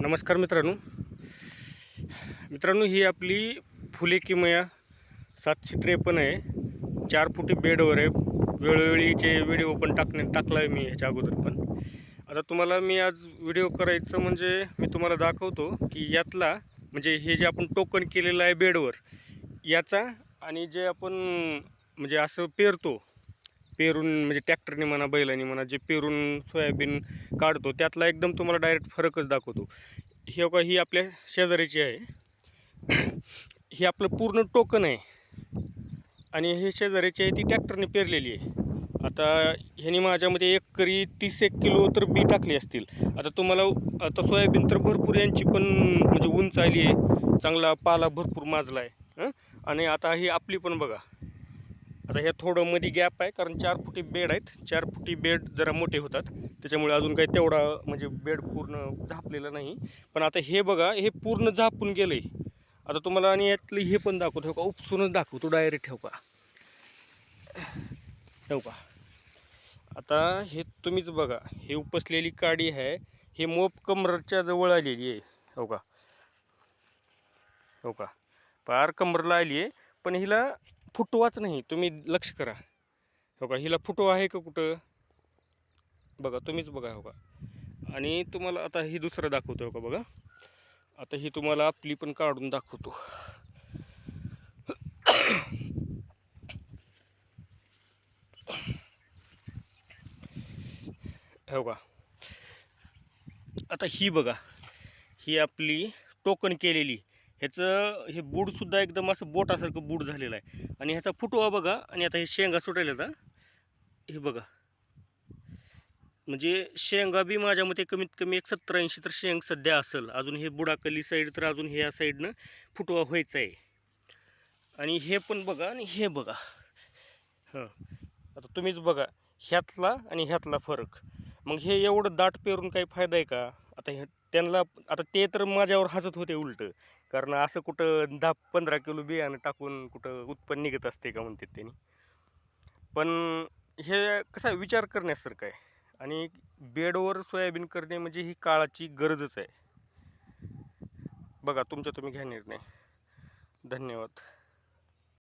नमस्कार मित्रांनो. मित्रांनो ही आपली फुले किमया सातशे त्रेपन्न आहे. चार फुटी बेडवर आहे. वेळोवेळीचे व्हिडिओ पण टाकणे टाकला आहे मी याच्या अगोदर पण. आता तुम्हाला मी आज व्हिडिओ करायचं म्हणजे मी तुम्हाला दाखवतो की यातला म्हणजे हे जे आपण टोकन केलेलं आहे बेडवर याचा आणि जे आपण म्हणजे असं पेरतो पेरून म्हणजे ट्रॅक्टरने म्हणा बैलाने म्हणा जे पेरून सोयाबीन काढतो त्यातला एकदम तुम्हाला डायरेक्ट फरकच दाखवतो. हे का ही आपल्या शेजारीची आहे. हे आपलं पूर्ण टोकन आहे. आणि हे शेजारीची आहे ती ट्रॅक्टरने पेरलेली आहे. आता ह्यानी माझ्यामध्ये एक करी तीस एक किलो तर बी टाकली असतील. आता तुम्हाला आता सोयाबीन तर भरपूर यांची पण म्हणजे उंच आली आहे. चांगला पाला भरपूर माजला आहे. हं? आणि आता ही आपली पण बघा. आता ह्या थोडं मध्ये गॅप आहे कारण चार फुटी बेड आहेत. चार फुटी बेड जरा मोठे होतात. त्याच्यामुळे अजून काही तेवढा म्हणजे बेड पूर्ण झापलेला नाही. पण आता हे बघा हे पूर्ण झापून गेलं आहे आता तुम्हाला आणि यातलं हे पण दाखवतो ठेव का? उपसूनच दाखवतो डायरेक्ट ठेव का? ठेव का? आता हे तुम्हीच बघा हे उपसलेली काडी आहे. हे मोप कमरच्या जवळ आलेली आहे. हो का? हो का? पार कमरला आली आहे. पण हिला फुटवाच नाही तुम्ही लक्ष करा. हो का? हिला फुटवा आहे का कुठं? बघा तुम्हीच बघा हो का? आणि तुम्हाला आता ही दुसरं दाखवतो हो का? बघा. आता ही तुम्हाला आपली पण काढून दाखवतो. हो का? आता ही बघा. ही आपली टोकन केलेली. ह्याचं हे बूडसुद्धा एकदम असं बोटासारखं बूड झालेलं आहे. आणि ह्याचा फुटवा बघा आणि आता हे शेंगा सुटायला आता हे. बघा. म्हणजे शेंगा बी माझ्या मते कमीत कमी एक सत्तर ऐंशी तर शेंग सध्या असेल. अजून हे बुडाकली साईड तर अजून ह्या साईडनं फुटवा व्हायचा आहे. आणि हे पण बघा आणि हे बघा. हां. आता तुम्हीच बघा ह्यातला आणि ह्यातला फरक. मग हे एवढं दाट पेरून काही फायदा आहे का? आता हे त्यांना आता ते तर माझ्यावर हसत होते उलटं. कारण असं कुठं दहा पंधरा किलो बियाणं टाकून कुठं उत्पन्न निघत असते का म्हणते त्यांनी. पण हे कसा विचार करण्यासारखं आहे. आणि बेडवर सोयाबीन करणे म्हणजे ही काळाची गरजच आहे. बघा तुमच्या तुम्ही घ्या निर्णय धन्यवाद.